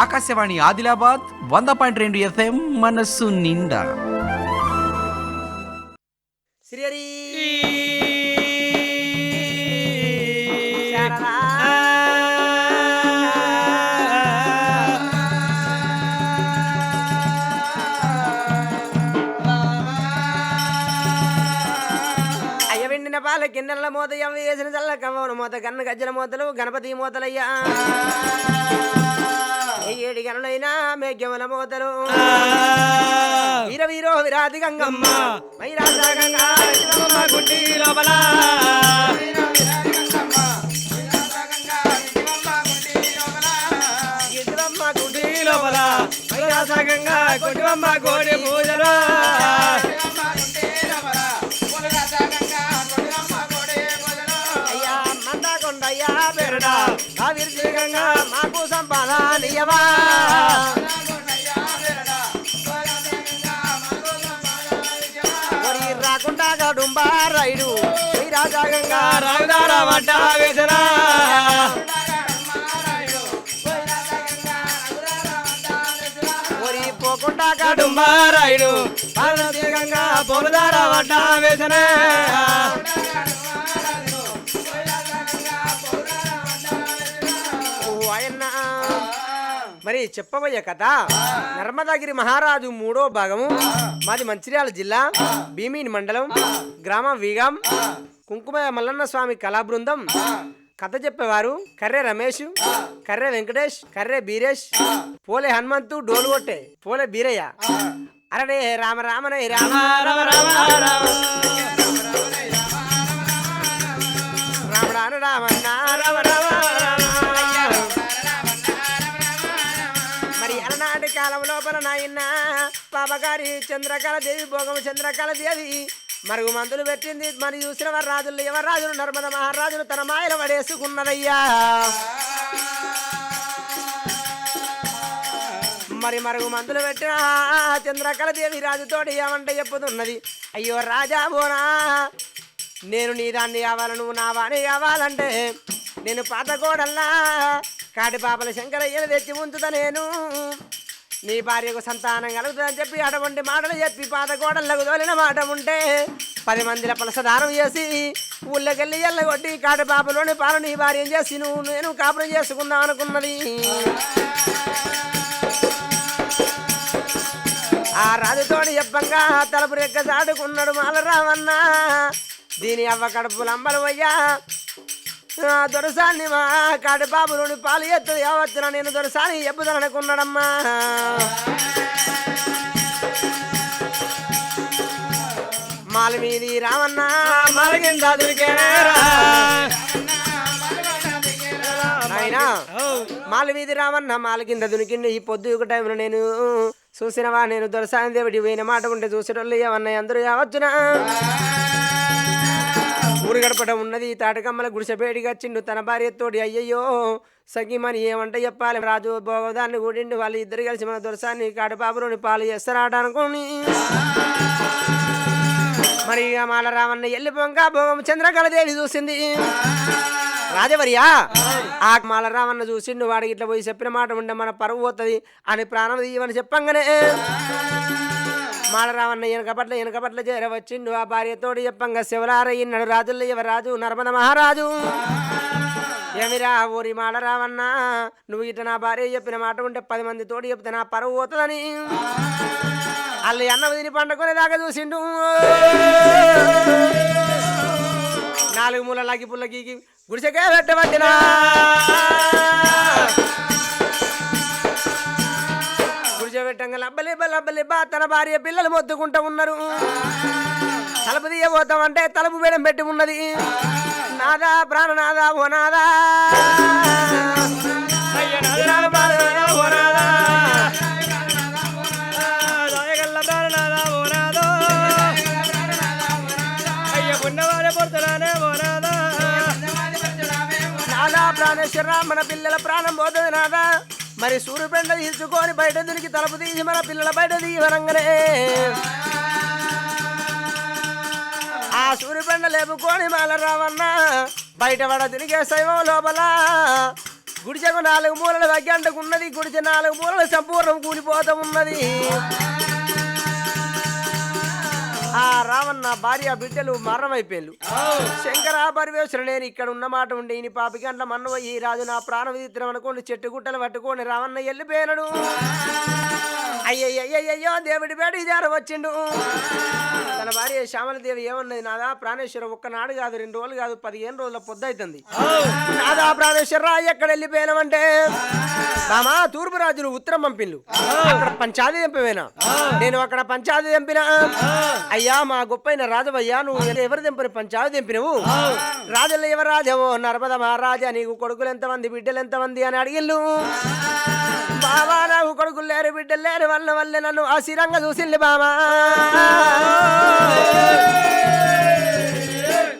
ఆకాశవాణి ఆదిలాబాద్ వంద పాయింట్ రెండు ఎఫ్ఎం మనస్సు నిండా. శ్రీహరి! అయ్య వెండిన పాల కిన్నెల మోదయం వేసిన చల్ల కవ్వన మూత గన్న గజ్జల మోతలు గణపతి మోతలయ్యా. ఏడి గనులైనా మేఘ్యముల మోదరు వీరవీరో వీరో గంగమ్మ. మైరాజా గంగా గుండి లోపల. అయ్యా మంద కొండయ్యా పెరడా. వేగంగా మాకు సంపద నీయవా? రాకుండా గడుంబా రైడు. రాజాగంగా రాజారా వడ్డ వేసనా. పోకుండా గడుంబా రైడు. పాలదేగంగా పొలదారా వడ్డ వేసనా. ఓ మరి చెప్పబోయే కథ నర్మదాగిరి మహారాజు మూడో భాగము మాది మంచిర్యాల జిల్లా భీమిని మండలం గ్రామం వీగాం కుంకుమ మల్లన్న స్వామి కళా బృందం కథ చెప్పేవారు కర్రే రమేష్ కర్రే వెంకటేష్ కర్రే బీరేష్ పోలే హనుమంతు డోలు కొట్టే పోలే బీరయ్య అరడే రామ రామనే రామ రామ రామ రామ రామ రామ రామ కాలం నాయన పాపగారి చంద్రకళ దేవి భోగం చంద్రకళ దేవి. మరుగు మందులు పెట్టింది మరి చూసిన వారు రాజులు ఎవరు రాజులు నర్మద మహారాజులు తన మాయలు పడేసుకున్నదయ్యా మరి మరుగు మందులు పెట్టిన చంద్రకళ దేవి రాజుతోటి ఏమంటే చెప్పుతున్నది. అయ్యో రాజా బోనా నేను నీ దాన్ని కావాలి నువ్వు నా వాణి కావాలంటే. నేను పాత కోడల్లా కాటి పాపల శంకరయ్యను తెచ్చి ఉంచుతా నేను. నీ భార్యకు సంతానం కలుగుతుందని చెప్పి అటువంటి మాటలు చెప్పి పాత కోడళ్ళకు తోలిన మాట ఉంటే పది మందిల పలసదానం చేసి ఊళ్ళకెళ్ళి ఎల్లగొట్టి కాటి పాపలోని పాలు నీ భార్యం చేసి నువ్వు నేను కాపురం చేసుకుందాం అనుకున్నది. ఆ రాజుతోడి చెప్పంగా తలుపు రెక్క చాటుకున్నాడు మాలరావన్న దీని అవ్వ కడుపు లంబలు అయ్యా దొరసాన్ని మా కాటి నుండి పాలు ఎత్తు యావచ్చున నేను దొరసాని చెప్పుదననుకున్నాడమ్మా మాలమీది రామన్న మాలమీది కింద దొరికేరా రామన్న మాల కింద దునికిండి ఈ పొద్దు ఒక టైంలో నేను చూసినవా నేను దొరసాని దేవుడి పోయిన మాట ఉంటే చూసేటోళ్ళు ఏమన్నాయి? అందరూ కావచ్చునా ఊరు గడపడం ఉన్నది తాటకమ్మల గుడిసెపేడికి వచ్చిండు. తన భార్యతోటి అయ్యయ్యో సఖిమని ఏమంట చెప్పాలి. రాజు భోగదాన్ని కూడిండు. వాళ్ళు ఇద్దరు కలిసి మన దొరసాన్ని కాటిపాపులోని పాలు చేస్తారాట అనుకోని మరి ఇక మాల రామన్న ఎల్లిపోంగా భోగం చంద్రకళదేవి చూసింది. రాజవర్యా? ఆ మాలరామన్న చూసిండు. వాడికి ఇట్లా పోయి చెప్పిన మాట ఉంటే మన పరువు పోతుంది. అని ప్రాణం తీయమని చెప్పంగానే. మాడరావన్న వెనక పట్ల పట్ల చేర వచ్చిండు ఆ భార్యతోడు చెప్పంగా శివలారయ్యన్నాడు రాజుల్లో యువరాజు నర్మద మహారాజు. ఏమిరా ఊరి మాడరావన్న నువ్వు ఇట నా భార్య చెప్పిన మాట ఉంటే పది మంది తోడు చెప్తే నా పరువు పోతుందని. అల్లి అన్న తిని పండుకునేదాకా చూసిండు. నాలుగు మూల లగి పుల్లకి గుడిసెకే పెట్టబట్టినా. గుడిచెబెట్టంగా లబ్బలిబ్బ లబ్బలిబ్బ తన భార్య పిల్లలు మొత్తుకుంటూ ఉన్నారు. తలుపు తీయబోతామంటే తలుపు వేయడం పెట్టి ఉన్నది. నాదా ప్రాణనాదా ఓ నాదా నాదా, నాదా. నాదా ప్రాణేశ్వర మన పిల్లల ప్రాణం పోతుంది నాదా? మరి సూర్యపెండ తీసుకొని బయట దునికి తలుపు తీసి మన పిల్లల బయట తీయవరంగనే ఆ సూర్యపెండ లేపుకొని మాల రావన్న బయట పడ తిరిగే శైవం లోపల గుడిసెకు నాలుగు మూలలు తగ్గి ఉన్నది గుడిసె నాలుగు మూలలు సంపూర్ణం కూలిపోతూ ఉన్నది ఆ రావన్న భార్య బిడ్డలు మరణమైపోయారు శంకర పరివేశ్వరు నేను ఇక్కడ ఉన్న మాట ఉండి ఈ పాపి గంట మన్ను ఈ రాజు నా ప్రాణ విదిత్రం అనుకోండి చెట్టు గుట్టలు పట్టుకొని రావన్న వెళ్ళిపోయాడు అయ్యయ్యయ్యో దేవుడి బేట ఇదారు వచ్చిండు. తన భార్య శ్యామలదేవి ఏమన్నది నాదా ప్రాణేశ్వర ఒక్కనాడు కాదు రెండు రోజులు కాదు పదిహేను రోజుల పొద్దు అవుతుంది నాదా ప్రాణేశ్వర ఎక్కడ వెళ్ళిపోయినామంటే రామా తూర్పు రాజులు ఉత్తరం పంపిల్లు అక్కడ పంచాది తెంపవేనా? నేను అక్కడ పంచాది తెంపినా? అయ్యా మా గొప్పైన రాజవయ్యా నువ్వు ఎవరు తెంపని పంచాది తెంపినవు? రాజులు ఎవరు రాజవో నర్మద మహారాజా నీకు కొడుకులు ఎంతమంది బిడ్డలు ఎంతమంది అని అడిగిల్లు బాబా నాకు కొడుకులు లేరు బిడ్డలు లేరు వల్ల వల్ల నన్ను ఆశీరంగా చూసింది బామా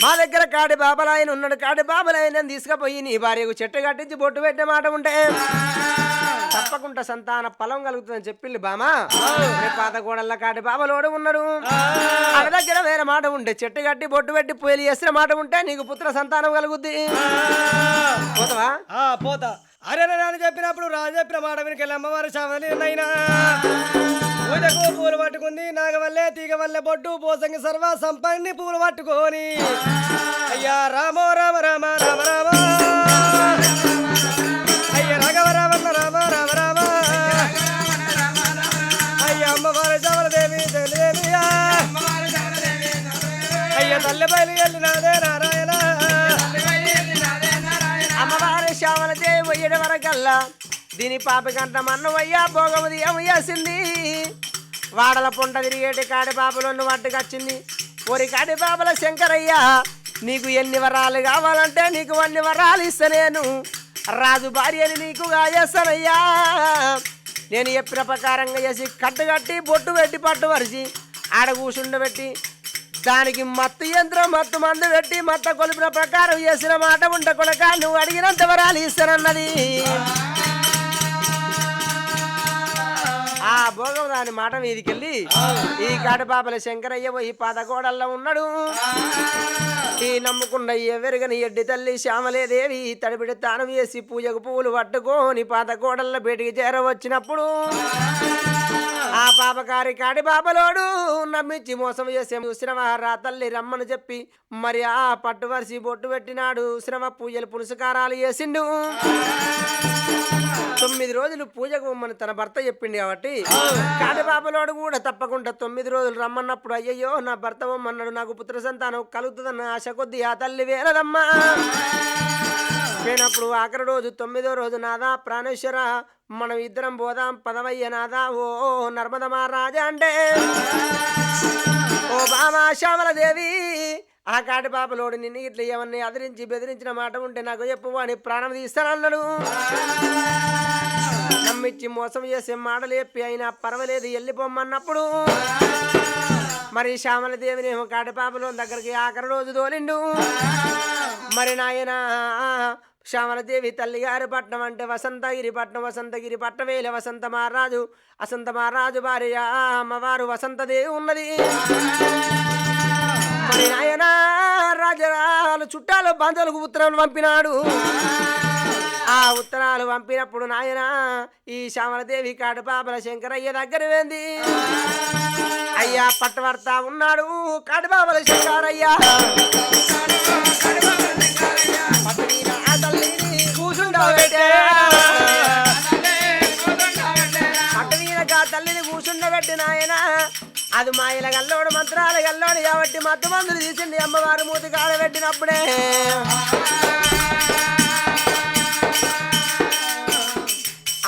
మా దగ్గర కాడి బాబలాయన ఉన్నాడు కాడి బాబలాయన తీసుకుపోయి నీ భార్యకు చెట్టు కట్టించి బొట్టు పెట్టే మాట ఉంటే. తప్పకుండా సంతాన ఫలం కలుగుతుందని చెప్పింది బామా. పాత గోడల్ల కాటి బాబలోడు ఉన్నాడు. ఆడ దగ్గర వేరే మాట ఉంటే చెట్టు కట్టి బొట్టు పెట్టి పూలు చేసిన మాట ఉంటే నీకు పుత్ర సంతానం కలుగుద్ది. పోతావా? పోతా. అరే అని చెప్పినప్పుడు రాజు చెప్పిన మాట వెనుకెళ్ళి అమ్మవారు శవలి నైనా పూజకు పూలు పట్టుకుంది నాగవల్లే తీగ వల్లే బొడ్డు పోసంగి సర్వ సంపన్ని పూలు పట్టుకొని. అయ్యా రామో రామ రామ రామ రామ. అయ్య రాఘవ రామ. తల్లి బయలు వెళ్ళినాదే నారాయణ. అమ్మవారి శ్యామల దేవి పోయేడు వరకల్లా దీని పాపకంట మన్నవయ్యా భోగముది ఏమయ్యాసింది వాడల పుంట తిరిగేటి కాడి పాపలను పట్టుకొచ్చింది. ఒరి కాడి పాపల శంకరయ్య నీకు ఎన్ని వరాలు కావాలంటే నీకు అన్ని వరాలు ఇస్తా నేను. రాజు భార్యని నీకు గాయేస్తానయ్యా నేను చెప్పిన ప్రకారంగా చేసి కట్టుకట్టి బొట్టు పెట్టి పట్టు వరిచి ఆడ కూర్చుండబెట్టి దానికి మత్తు యంత్రం మత్తు మందు పెట్టి మత్త కొలిపిన ప్రకారం చేసిన మాట ఉంట కొడక నువ్వు అడిగినంత వరాలు ఇస్తానన్నది. ఆ భోగం దాని మాట మీదికెళ్ళి ఈ కాటపాపల శంకరయ్య పోయి పాతకోడల్లో ఉన్నాడు. ఈ నమ్ముకుండయ్య ఎవరిగని ఎడ్డి తల్లి శ్యామలేదేవి తడిపిడి తానం వేసి పూజకు పువ్వులు పట్టుకొని పాతగోడల్లో బయటికి చేరవచ్చినప్పుడు ఆ పాపకారి కాడి బాబలోడు నమ్మించి మోసం చేసే శ్రమ రా తల్లి రమ్మని చెప్పి మరి ఆ పట్టు వరిసి బొట్టు పెట్టినాడు. శ్రమ పూజలు పులుసుకారాలు చేసిండు. తొమ్మిది రోజులు పూజకు పొమ్మని తన భర్త చెప్పిండు కాబట్టి కాడి బాబలోడు కూడా తప్పకుండా తొమ్మిది రోజులు రమ్మన్నప్పుడు అయ్యయ్యో నా భర్త పొమ్మన్నాడు నాకు పుత్ర సంతానం కలుగుతుందన్న ఆశ కొద్ది ఆ తల్లి వేలదమ్మా. పోయినప్పుడు ఆఖరి రోజు తొమ్మిదో రోజు నాదా ప్రాణేశ్వర మనం ఇద్దరం పోదాం పదవయ్య నాదా. ఓ నర్మద మహారాజా అంటే. ఓ బామా శ్యామలదేవి ఆ కాటి పాపలోడు నిన్ను ఇట్లా ఏమన్నా అదిరించి బెదిరించిన మాట ఉంటే నాకు చెప్పు అని ప్రాణం తీస్తానన్నాడు. నమ్మిచ్చి మోసం చేసే మాటలు చెప్పి అయినా పర్వాలేదు వెళ్ళిపోమ్మన్నప్పుడు మరి శ్యామలదేవిని ఏమో కాటి పాపలో దగ్గరికి ఆఖరి రోజు తోలిండు. మరి నాయనా శ్యామలదేవి తల్లిగారి పట్నం అంటే వసంతగిరి పట్నం వసంతగిరి పట్టవేల వసంత మహారాజు వసంత మహారాజు భార్య అమ్మవారు వసంతదేవి ఉన్నది. ఆయన నాయన రాజరాలు చుట్టాలు బంధువులకు ఉత్తరాలు పంపినాడు. ఆ ఉత్తరాలు పంపినప్పుడు నాయన ఈ శ్యామలదేవి కాడు శంకరయ్య దగ్గర వేంది అయ్యా పట్టవర్త ఉన్నాడు కాడుబాబల శంకరయ్య. నాయన. అది మా ఇలా గల్లోడు మంత్రాలు గల్లోడు కాబట్టి మత్తు మందులు తీసింది అమ్మవారు మూతి కాడబెట్టినప్పుడే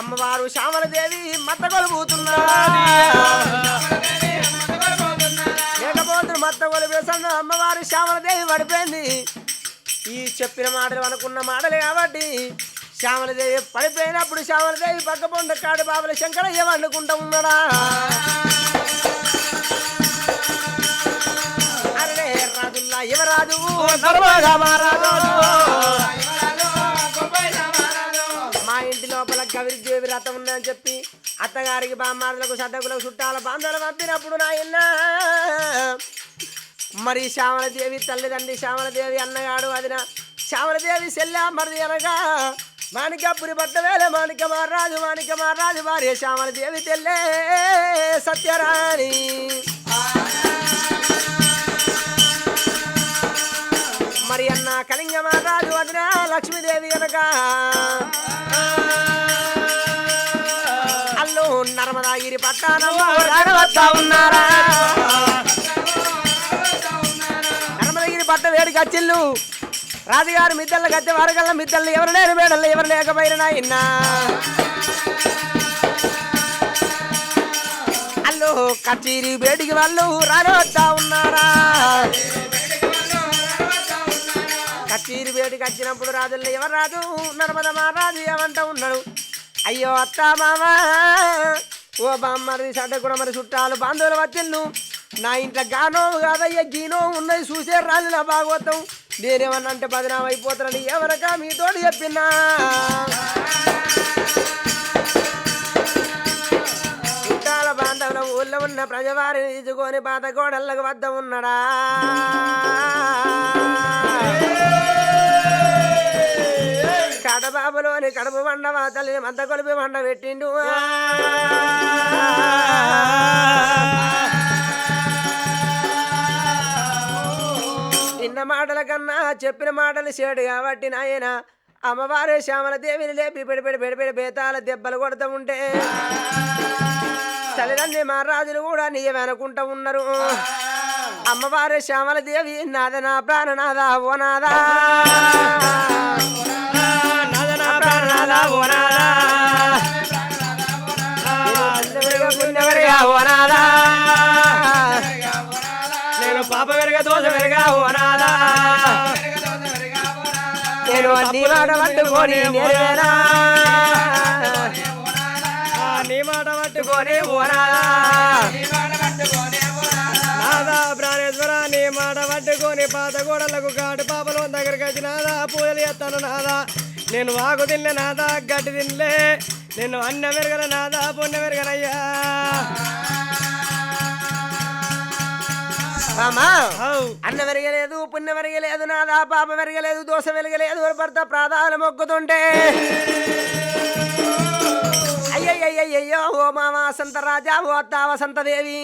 అమ్మవారు శ్యామలదేవి మత్త కొలుపుతున్నారు లేకపోతే మత్త కొలిపేసన్న అమ్మవారు శ్యామలదేవి పడిపోయింది. ఈ చెప్పిన మాటలు అనుకున్న మాటలు కాబట్టి శ్యామలదేవి పడిపోయినప్పుడు శ్యామలదేవి పక్క పొంద కాడు బాబుల శంకరయ్య వండుకుంటా ఉన్నాడా? అరే రాజుల్లా యువరాజు మా ఇంటి లోపల గవిరిదేవి రథం ఉందని చెప్పి అత్తగారికి బామ్మారులకు సడ్డకులకు చుట్టాల బాంధవులు పంపినప్పుడు నాయన మరి శ్యామలదేవి తల్లిదండ్రి శ్యామలదేవి అన్నగాడు అదిన శ్యామలదేవి సెల్లా మరిది అనగా మాణికపురి పట్టవేలే మాణిక మహారాజు మాణిక మహారాజు భార్య శ్యామలదేవి తెల్లే సత్యరాణి. మరి అన్న కళింగ మహారాజు వదిన లక్ష్మీదేవి అనక అల్లు నర్మదాగిరి పట్టానమ్మ రాడవస్తా ఉన్నారా? నర్మదగిరి పట్ట వేడికి వచ్చిల్లు రాజుగారు మిద్దళ్ళ గద్దె వారగల్ల మిద్దళ్ళు ఎవరు లేరు మేడళ్ళు ఎవరు లేకపోయినా ఇన్నా. అల్లు కచేరి బేడికి వాళ్ళు రాడవస్తా ఉన్నారా? కచేరి బేడికి వచ్చినప్పుడు రాజుల్లో ఎవరు రాజు? నర్మద మహారాజు ఏమంటా ఉన్నాడు? అయ్యో అత్త మామ ఓ బామ్మరి సడ్డ కూడా మరి చుట్టాలు బాంధవులు వచ్చిండు నా ఇంట్లో గానో కాదయ్య గీనో ఉన్నది చూసే రాలి నా భాగవతం. నేనేమన్నా అంటే బదనాం అయిపోతానని ఎవరకా మీతోటి చెప్పినా? చుట్టాల బాంధవుల ఊళ్ళో ఉన్న ప్రజవారిని తీసుకొని పాత గోడళ్ళకు వద్ద ఉన్నాడా? కడబాబులోని కడుపు వండ తల్లిని మంత కొలిపి వండ పెట్టిండు. మాటల కన్నా చెప్పిన మాటలు చేడు కాబట్టి నాయన. అమ్మవారే శ్యామల దేవిని లేపి పెడిపెడి పెడిపెడి బేతాల దెబ్బలు కొడతా ఉంటే తల్లిదండ్రి మహారాజులు కూడా నీ అనుకుంటా ఉన్నారు. అమ్మవారే శ్యామల దేవి నాద నా ప్రాణనాథ ఓ నాదా. ప్రాణనాథ ఓ నాదా. నేను పాప వెరగ దోష వెరగా ఓ నేను అన్ని మాట పట్టుకొని నేనేనా? నీ మాట పట్టుకొని నాదా ప్రాణేశ్వర నీ మాట పట్టుకొని పాత గోడలకు కాటు పాపలు దగ్గరికి వచ్చి నాదా పూజలు చేస్తాను నాదా. నేను వాకు తినలే నాదా గడ్డి తినలే. నేను అన్న మెరగల నాదా పుణ్య మెరగనయ్యా అమ్మా. అన్న వెరగలేదు పుణ్య వెరగలేదు నాదా పాప వెరగలేదు దోశ వెరగలేదు భర్త ప్రాధాలు మొక్కుతుంటే. అయ్యయ్యయ్యో ఓ మామ వసంత రాజా ఓ అత్త వసంత దేవి.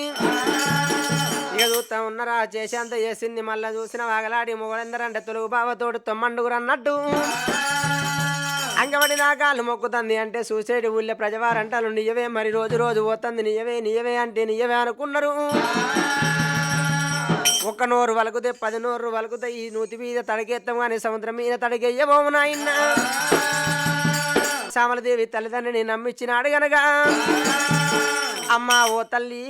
ఇక చూస్తా ఉన్నారా చేసేంత చేసింది మళ్ళా చూసిన వాగలాడి మొగలందరంటే తొలుగు బావతోడు తొమ్మండుగురు అన్నట్టు అంగబడి నా కాళ్ళు మొక్కుతుంది అంటే చూసేటి ఊళ్ళో ప్రజవారంటాలు నియవే మరి రోజు రోజు పోతుంది నియవే నియవే అంటే నియవే అనుకున్నారు. ఒక్క నోరు వలుకుతే పది నోరు వలుకుతే ఈ నూతి మీద తడిగేస్తాం కానీ సముద్రం మీద తడిగేయబోము నాయన శ్యామలదేవి తల్లిదండ్రిని నమ్మిచ్చినాడు గనక. అమ్మ ఓ తల్లి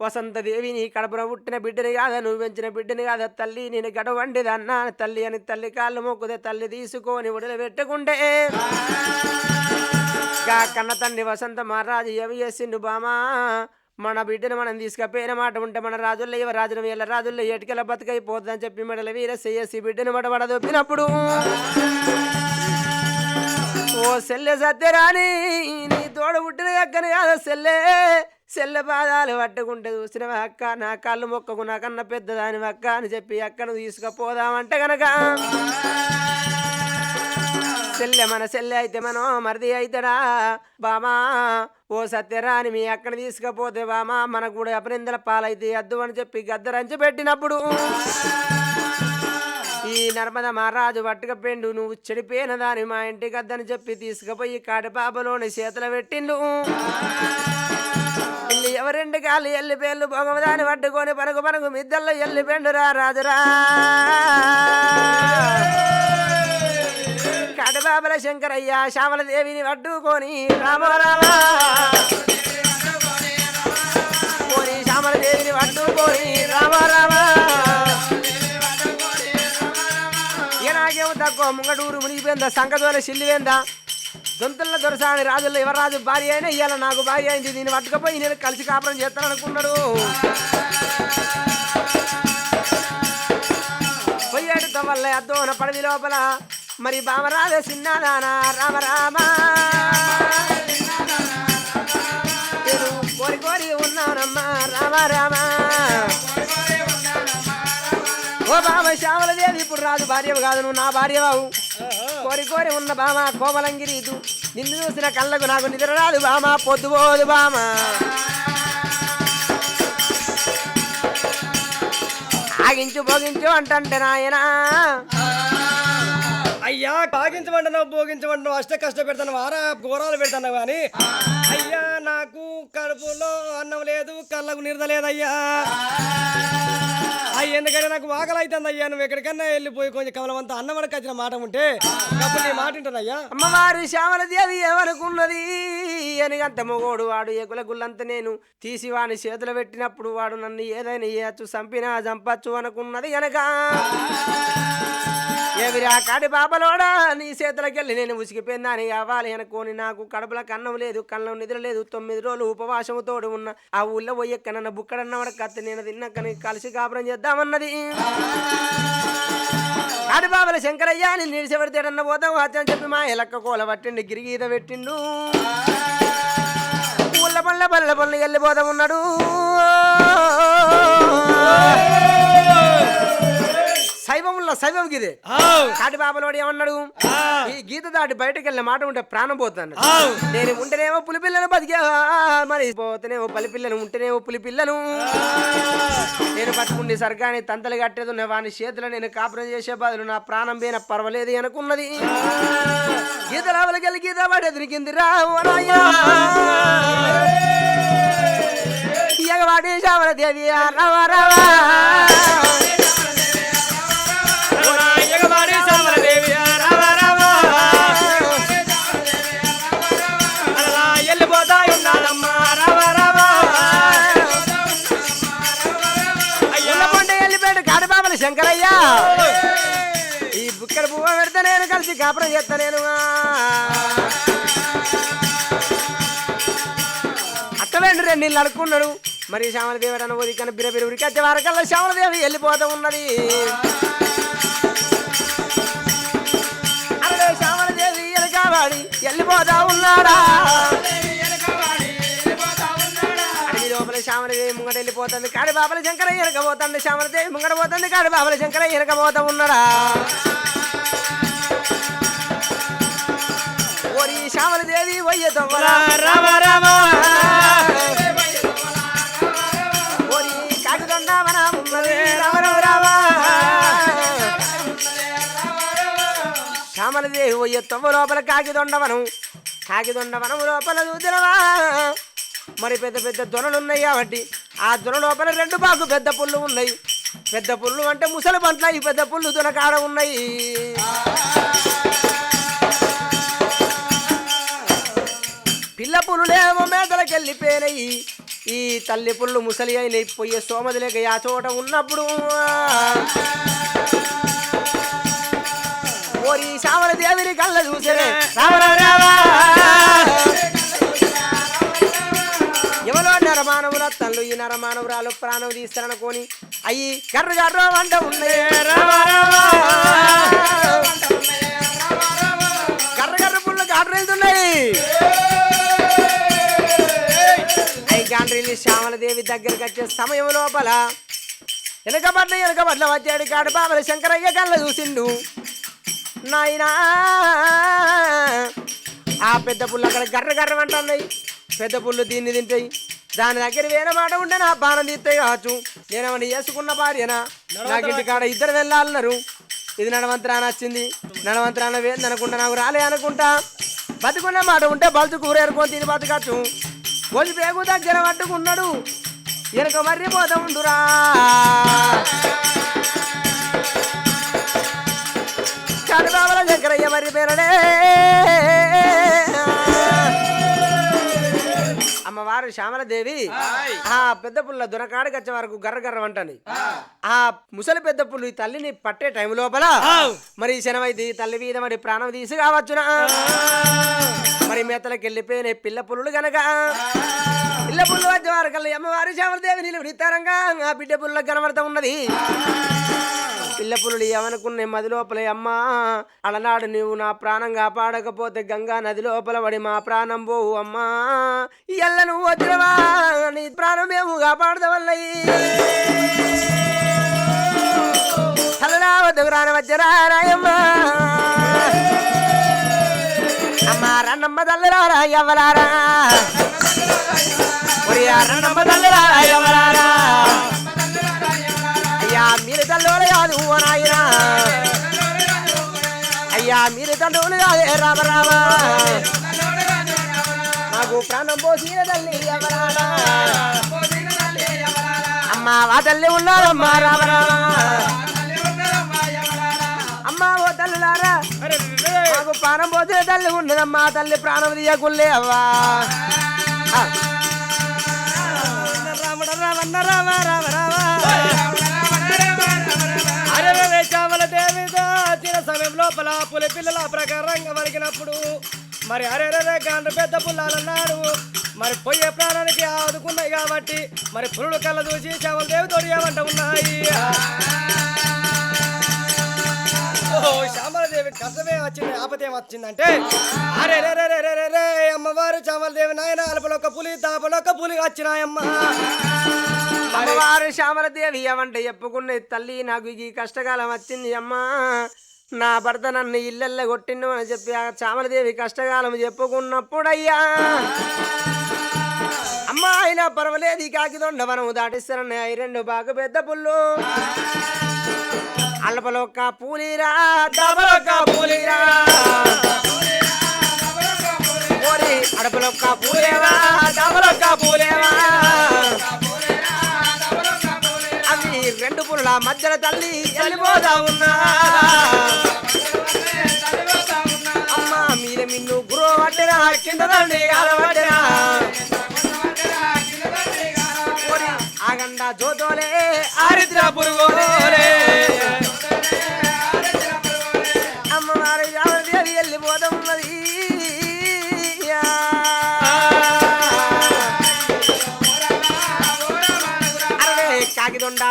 వసంతదేవి నీ కడపన పుట్టిన బిడ్డని కాదా నువ్వు పెంచిన బిడ్డని కాదా తల్లి నేను గడవండిది అన్నా తల్లి అని తల్లి కాళ్ళు మొక్కుదే తల్లి తీసుకొని ఉడలు పెట్టుకుంటే కన్న తండ్రి వసంత మహారాజు ఏమి చేసిండు బామా? మన బిడ్డను మనం తీసుకపోయిన మాట ఉంటే మన రాజుల్లో ఇవ రాజుల? వీళ్ళ రాజుల్లో ఎటుకెల బతకైపోతుందని చెప్పి మెడల వీర చేసి బిడ్డను మడబడ దొప్పినప్పుడు ఓ సెల్లె సత్యరాని నీ తోడు పుట్టిన అక్కని కాదు సెల్లె. సెల్లె పాదాలు పట్టుకుంటే చూసిన అక్క? నా కళ్ళు మొక్కకు నాకన్నా పెద్దదాని అక్క అని చెప్పి అక్కను తీసుకుపోదామంటే గనక. సెల్లె మన సెల్లె అయితే మనం మరిది అవుతాడా బామా ఓ సత్యరాని మీ అక్కడ తీసుకపోతే బామా మనకు కూడా అపనిందల పాలైతే అద్దు అని చెప్పి గద్దరంచి పెట్టినప్పుడు. ఈ నర్మద మహారాజు పట్టుకపోయిండు నువ్వు చెడిపోయిన దాని మా ఇంటి గద్దని చెప్పి తీసుకుపోయి కాటిపాపలోని చేతులు పెట్టిండు. ఎవరెండు ఎవరింటి కాళ్ళు ఎల్లి పేర్లు బొగమదాని పట్టుకొని పరుగు పరుగు మిద్దల్లో ఎల్లి పెండురా రాజురా. బాబల శంకరయ్య శ్యామలదేవిని పట్టుకొని రామ రామ పోని శ్యామలదేవిని పట్టుకొని రామ రామ ఇక తక్కువ ముంగడూరు మునిగిపోయిందా సంకదోల సిల్లిపోయిందా దొంతుల దొరసాని రాజుల్లో యువరాజు భార్య అయినా ఇవాళ నాకు భార్య అయింది నేను పట్టుకపోయి నేను కలిసి కాపురం చేస్తాననుకున్నాడు. అనుకున్నాడు తమల్లే వల్ల అద్దోన పడవి లోపల. మరి బామరాజ సిన్నాదానా రామ రామ. నేను కోరి కోరి ఉన్నానమ్మా రామ రామ. ఓ బామ శ్యామలదేవి ఇప్పుడు రాజు భార్యవు కాదు నువ్వు నా భార్యవావు. కోరి కోరి ఉన్న బామ కోమలంగిరి నిన్ను చూసిన కళ్ళకు నాకు నిద్ర రాదు బామ పొద్దుబోదు బామ. ఆగించు భోగించు అంటంటే నాయనా. అయ్యా కాగించమంటున్నావు భోగించమంటున్నావు అష్ట కష్ట పెడతాను వారా ఘోరాలు పెడతాను కానీ అయ్యా నాకు కడుపులో అన్నం లేదు కళ్ళకు నిరదలేదయ్యా లేదయ్యా. అయ్యి ఎందుకంటే నాకు వాకలు అవుతుంది అయ్యా నువ్వు ఎక్కడికన్నా వెళ్ళిపోయి కొంచెం కమలవంత అన్నం వరకు వచ్చిన మాట ఉంటే అప్పుడు నీ మాట ఉంటానయ్యా అమ్మవారి శ్యామల దేవి ఏమనుకున్నది అని గంట మొగోడు వాడు ఎగుల గుళ్ళంత నేను తీసి వాని చేతులు పెట్టినప్పుడు వాడు నన్ను ఏదైనా చేయొచ్చు చంపినా చంపచ్చు అనుకున్నది గనక. ఎవిరా కాడి బాబలోడా నీ చేతులకెళ్ళి నేను ఉసిగిపోయిందని అని అనుకోని నాకు కడుపుల కన్నం లేదు కన్నం నిద్ర లేదు తొమ్మిది రోజులు ఉపవాసముతోడు ఉన్న ఆ ఊళ్ళో పోయక్క నన్ను బుక్కడన్న వాడు కత్తి నేను తిన్నక్కని కలిసి కాపురం చేద్దామన్నది. ఆడిబాబుల శంకరయ్య నేను నిడిచిపెడితేడన్న పోతావు? అని చెప్పి మా ఎలక్క కోల పట్టిండు గిరిగీత పెట్టిండు. ఊళ్ళ పళ్ళ పళ్ళ పళ్ళు వెళ్ళిపోతా ఉన్నాడు శైవం గిదే కాటి బాబలోడు ఏమన్నాడు? ఈ గీత దాటి బయటకు వెళ్ళిన మాట ఉంటే ప్రాణం పోతాను నేను ఉంటేనేమో పులి పిల్లను బతికా మరి పోతేనేమో పలి పిల్లను ఉంటేనేమో పులి పిల్లను. నేను పట్టుకుండి సర్గాని తంతలు కట్టేది ఉన్న వాని చేతులు నేను కాపురం చేసే బదులు నా ప్రాణం పోయిన పర్వాలేదు అనుకున్నది. గీత రావలకెళ్ళి గీత పడే దొరికింది రావరాయ్యా ఎగవాడి దేవి రవ రవ. శంకరయ్య. ఈ బుక్కల పువ్వ పెడితే నేను కలిసి కాపురం చేస్తా నేను. అట్టవేండి రెండు నీళ్ళు అడుక్కున్నాడు. మరి శ్యామలదేవి అన్న ఊరి కన్నా బిర బిర ఉరికి వచ్చే వారకల్లా శ్యామలదేవి వెళ్ళిపోతూ ఉన్నది. అరే శ్యామలదేవి ఎనకావాడి వెళ్ళిపోతా ఉన్నాడా? శ్యామలదేవి ముంగట వెళ్ళిపోతుంది. కాడి బాబల శంకరయ్య వెనకపోతుంది శ్యామలదేవి ముంగట పోతుంది. కాడి బాబల శంకరయ్య వెనకపోతా ఉన్నాడా? ఓరి శ్యామలదేవి వయ్య రామ రామ ఓరి కాకిదొండవన ఉన్నది రామ రామ రామ. శ్యామలదేవి వయ్య తవ్వ లోపల కాకిదొండవనం కాకిదొండవనం లోపల చూసినవా మరి పెద్ద పెద్ద దొనలు ఉన్నాయి కాబట్టి ఆ దొన లోపల రెండు బాకు పెద్ద పుళ్ళు ఉన్నాయి. పెద్ద పుళ్ళు అంటే ముసలి పంటలు ఈ పెద్ద పుల్లు దొనకాడ ఉన్నాయి. పిల్ల పులులేమో మేదలకు వెళ్ళిపోయినాయి ఈ తల్లి పుల్లు ముసలి అయినాయి పొయ్యే సోమది లేక ఆ చోట ఉన్నప్పుడు. ఓరి శ్యామల దేవిని కళ్ళ చూసే రామ రామ మానవుల తల్లు ఈ నరమానవురాలు ప్రాణం తీస్తారనుకొని అయ్యి కర్ర కర్ర వంట ఉన్నాయి రామ గర్ర కర్ర కర్ర పుల్లు కాటు వెళ్తున్నాయి అయి శ్యామలదేవి దగ్గరికి వచ్చే సమయం లోపల వెనకబడ్డ వెనకబడ్ల వచ్చాడు కాడు బాబల శంకరయ్య కళ్ళ చూసిండు. నాయనా ఆ పెద్ద పుల్ల అక్కడ గర్ర గర్ర అంటున్నాయి పెద్ద పుల్లు దీన్ని తింటాయి దాని దగ్గర వేరే మాట ఉంటే నా బాణం తీస్తాయి కావచ్చు. నేనేమన్నా చేసుకున్న భార్యనా? నాకు ఇంటి కాడ ఇద్దరు వెళ్ళాలన్నారు. ఇది నడవంతరాన వచ్చింది. నడవంతరాన వేంది అనుకుంటా నాకు రాలే అనుకుంటా. బతుకున్న మాట ఉంటే బలుచు కూర ఏరుకొని తిని బతకచ్చు. కొలి పేగు దగ్గర పట్టుకున్నాడు. వెనక మర్రిపోతా ఉండురా. కడుబాబల దగ్గరయ్య మరి అమ్మవారు శ్యామలదేవి. ఆ పెద్ద పుల్ల దొరకాడికి వచ్చే వరకు గర్ర గర్ర అంటాను ఆ. ముసలి పెద్ద పుల్లు ఈ తల్లిని పట్టే టైం లోపల మరి శనవైది తల్లి మీద మరి ప్రాణం తీసి కావచ్చునా? మరి మేతలకు వెళ్ళిపోయిన పిల్ల పుల్లులు గనక. పిల్ల పుల్లు వచ్చే వరకు అమ్మవారు శ్యామలదేవి నిలువరితారంగా ఆ బిడ్డ పుల్ల కనబడతా ఉన్నది. పిల్ల పుల్లులు ఏమనుకున్నాయి? మది లోపల అమ్మా అలనాడు నువ్వు నా ప్రాణం కాపాడకపోతే గంగా నది లోపల పడి మా ప్రాణం పోవు అమ్మా. ఎల్ల నువ్వు వచ్చినవా నీ ప్రాణం మేము కాపాడదవల్లయి తలలా వద్దకు రాని వచ్చరా రాయమ్మ అమ్మ రన్నమ్మ తల్లిరారా ఎవ్వలారా ఒరియా రన్నమ్మ తల్లిరారా ఎవ్వలారా అయ్యా మీరు తల్లోలు కాదు ఓ నాయనా. అయ్యా మీరు తండ్రులు కాదే రామ రామ నాకు ప్రాణం పోసిన తల్లి అమ్మా వా తల్లి ఉన్నారమ్మా రామ అమ్మా ఓ తల్లులారా అరే ప్రాణం పోసిన తల్లి ఉన్నదమ్మా తల్లి ప్రాణం తీయకుల్లే అవ్వా. రాముడ రావన్న రామ రామ రామ అరే చావల రే, చిన్న సమయం లోపల పులి పిల్లల ప్రకారంగా వరిగినప్పుడు మరి అరే రే, గాండ్రు పెద్ద పుల్లాలన్నాడు మరి పోయే ప్రాణానికి ఆదుకున్నాయి కాబట్టి మరి పురుడు కళ్ళ చూసి చామల దేవి తోడు ఏమంట ఉన్నాయి? శ్యామలదేవి కష్టమే వచ్చింది ఆపదేం వచ్చిందంటే? అరే రే రే రే రే రే అమ్మవారు చామలదేవి నాయన అలపలొక్క పులి దాపలొక్క పులి వచ్చినాయమ్మ. అమ్మవారు శ్యామలదేవి అవంటే చెప్పుకునే తల్లి నాకు ఈ కష్టకాలం వచ్చింది అమ్మా. నా భర్త నన్ను ఇల్లెల్ల కొట్టిండు అని చెప్పి ఆ చామలదేవి కష్టకాలం చెప్పుకున్నప్పుడయ్యా. అమ్మ అయినా పర్వాలేదు ఈ కాకిదొండ దొండవనం దాటిస్తానని అయి రెండు బాగా పెద్ద పుల్లు. అల్పలొక్క పూలిరా డబలొక్క పూలిరా. ఓరి అడపలొక్క పూలేవా రెండు మధ్యన మధ్యలో తల్లి వెళ్ళిపోతా ఉన్నా. అమ్మ మీద మిన్ను గురువు పట్టినా కింద తండ్రి పట్టినా. ఆగండా జోతోలే ఆరిద్ర పురుగోలే.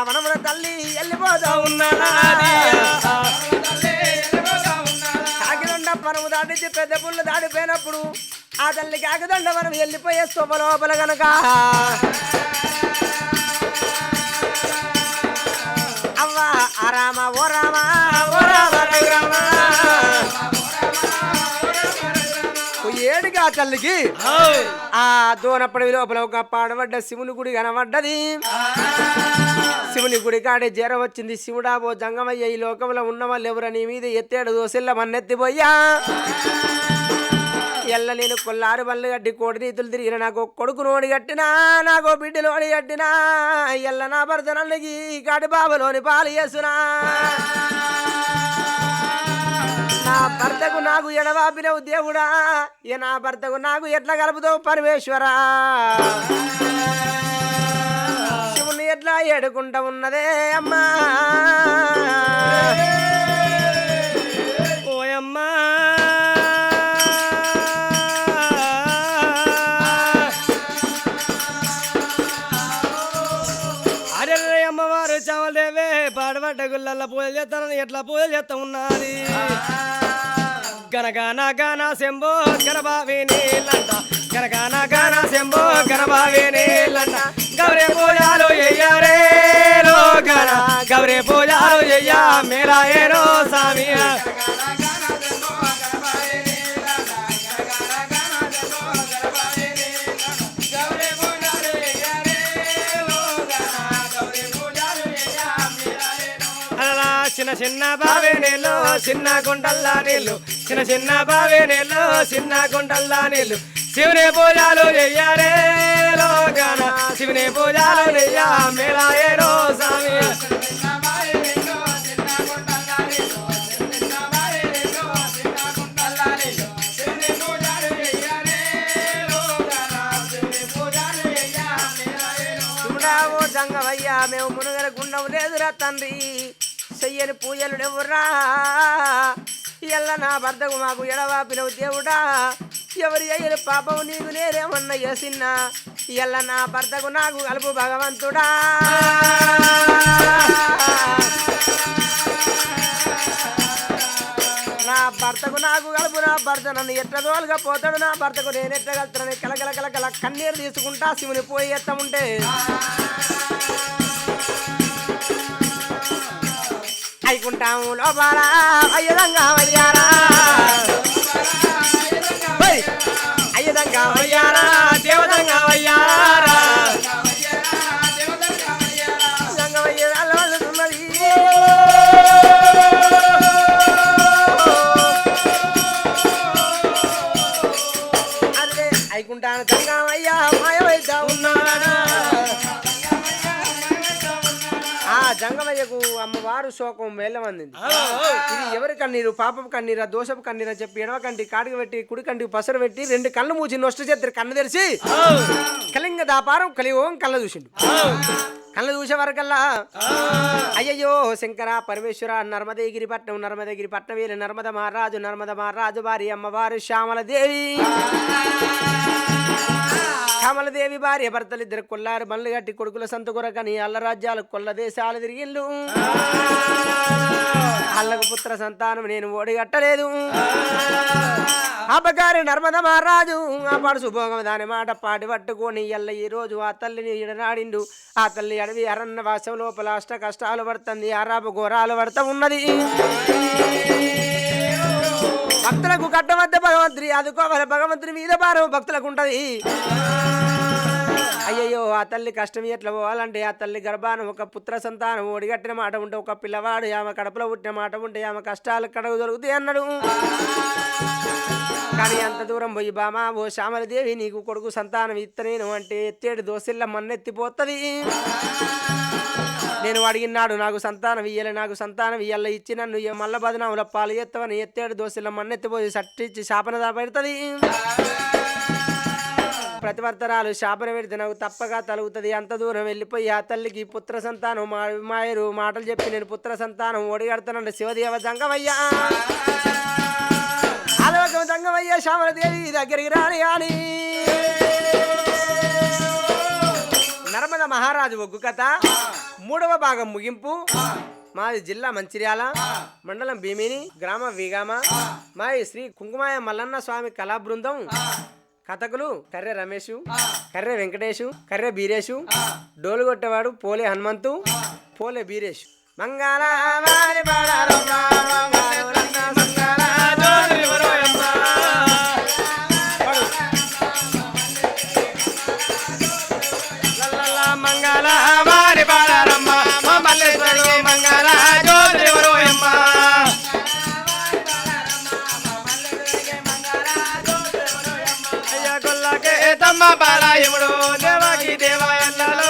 వనమున తల్లి వెళ్ళిపోతా ఉన్నది కాకిదొండ వనము దాటించి పెద్ద పుల్ల దాడిపోయినప్పుడు ఆ తల్లి కాకిదొండ వనం వెళ్ళిపోయే శుభ లోపల గనక. అవ్వా ఆ రామ ఓ రామ. ఏడుగా తల్లికి. ఆ దూనప్పటి లోపల ఒక పాడబడ్డ శివుని గుడి కనబడ్డది. శివుని గుడి కాడే జ్వరం వచ్చింది. శివుడా ఓ జంగమయ్య ఈ లోకంలో ఉన్న వాళ్ళు ఎవరు నీ మీద ఎత్తేడు? దోసిల్ల మన్నెత్తిపోయా ఎల్ల నేను కొల్లారు బళ్ళు కట్టి కోడి నీతులు తిరిగిన నాకు కొడుకు నోడి కట్టినా నాకు బిడ్డ నోడి కట్టినా ఎల్ల నా భర్త నల్లకి కాటి బాబులోని పాలు చేసునా నా భర్తకు నాకు ఎడవాపినవు దేవుడా ఏ నా భర్తకు నాకు ఎట్లా కలుపుతావు పరమేశ్వరా? శివుని ఎట్లా ఏడుకుంటా ఉన్నదే అమ్మా? గుళ్ళల్లో పూజలు చేస్తానని ఎట్లా పూజలు చేస్తా ఉన్నది? గనగాన గాన శంభో గనబావి నీళ్ళంట గనగాన గాన శంభో గనబావి నీళ్ళంట గౌరే పూజలు చెయ్యారే రో గౌరే పూజలు చెయ్యా మేరా ఏరో సామి చిన్న చిన్న బావే నీళ్ళు చిన్న గుండల్లా నీళ్ళు. చిన్న చిన్న బావే నీళ్ళు చిన్న గుండల్లా నీళ్ళు. శివుని పూజలు చెయ్యారే లోకన. శివుని పూజలు చెయ్యా మేళా ఏరో స్వామి మేము మునగల గుండం లేదురా తండ్రి. చెయ్యని పూజలు ఎవరా ఎల్ల నా భర్తకు మాకు ఎడవాపినవు దేవుడా? ఎవరి అయ్యని పాపం నీకు నేనేమన్నా చేసిన్నా ఎల్ల నా భర్తకు నాకు కలుపు భగవంతుడా? నా భర్తకు నాకు కలుపు నా భర్త నన్ను ఎట్టదోలుగా పోతాడు నా భర్తకు నేను ఎట్లా కలకల కలకల కన్నీరు తీసుకుంటా శివుని పోయి ఎత్త అయికుంటాము లోపల అయ్యదంగా వయ్యారా ఓయ్! అయ్యదంగా జంగమయ్యకు అమ్మవారు శోకం వేలమందింది ఇది ఎవరి కన్నీరు? పాపపు కన్నీరా? దోషపు కన్నీరా చెప్పి ఎడవ కంటి కాడికి పెట్టి కుడి కంటికి పసరు పెట్టి రెండు కళ్ళు మూసి నొష్ట చేద్దరు కన్ను తెరిచి కలింగ దాపారం కలియోం కళ్ళ చూసిండు. కళ్ళు చూసే వరకల్లా అయ్యయ్యో శంకర పరమేశ్వర నర్మదేగిరి పట్నం నర్మదగిరి పట్నం వీరు నర్మద మహారాజు నర్మద మహారాజు భార్య అమ్మవారు శ్యామలదేవి. కమలదేవి భార్య భర్తలు ఇద్దరు కొల్లారు బండ్లు గట్టి కొడుకుల సంత కొరకని అల్ల రాజ్యాలు కొల్ల దేశాలు తిరిగిళ్ళు అల్లకు పుత్ర సంతానం నేను ఓడిగట్టలేదు అపకారి నర్మద మహారాజు ఆ పడు భోగం దాని మాట పాటి పట్టుకొని ఎల్ల ఈ రోజు ఆ తల్లిని ఈడనాడిండు. ఆ తల్లి అడవి అరణ్య వాసం లోపల అష్ట కష్టాలు పడుతుంది ఆరాపు ఘోరాలు పడతా ఉన్నది. భక్తులకు కట్టవద్ద భగవంతుని అదుకోవాలి భగవంతుని మీద భారం భక్తులకు ఉంటది అయ్యయ్యో ఆ తల్లి కష్టం ఎట్లా పోవాలంటే ఆ తల్లి గర్భాన ఒక పుత్ర సంతానం ఓడిగట్టిన మాట ఉంటే ఒక పిల్లవాడు ఆమె కడపలో పుట్టిన మాట ఉంటే ఆమె కష్టాలు కడగ దొరుకుతాయి అన్నాడు. కానీ అంత దూరం పోయి బామా ఓ శ్యామలదేవి నీకు కొడుకు సంతానం ఇత్తనేను అంటే ఎత్తేడు దోసిల్ల మన్నెత్తిపోతుంది. నేను అడిగినాడు నాకు సంతానం ఇయ్యలే నాకు సంతానం ఇయ్యాల ఇచ్చి నన్ను ఇయ్య మల్ల బదనాముల పాలు ఎత్తవని ఎత్తేడు దోశల మన్నెత్తిపోయి సట్టిచ్చి శాపన దాపెడుతుంది. ప్రతివర్తనాలు శాపన పెడితే నాకు తప్పగా తలుగుతుంది. అంత దూరం వెళ్ళిపోయి ఆ తల్లికి పుత్ర సంతానం మా మాయరు మాటలు చెప్పి నేను పుత్ర సంతానం ఓడిగడతానంటే శివదేవ జంగమయ్యా. అదొక జంగమయ్య శ్యామలదేవి దగ్గరికి రాని అని నర్మద మహారాజు ఒగ్గు కథ. మూడవ భాగం ముగింపు. మాది జిల్లా మంచిర్యాల మండలం భీమిని గ్రామ వీగామ. మాది శ్రీ కుంకుమాయ మల్లన్న స్వామి కళా బృందం. కథకులు కర్రె రమేష్ కర్రె వెంకటేషు కర్రె బీరేషు డోలు కొట్టేవాడు పోలే హనుమంతు పోలే బీరేషు. మంగళ కొల్లకే తమ్మ బాలాయముడు దేవాకి దేవాయల్లలో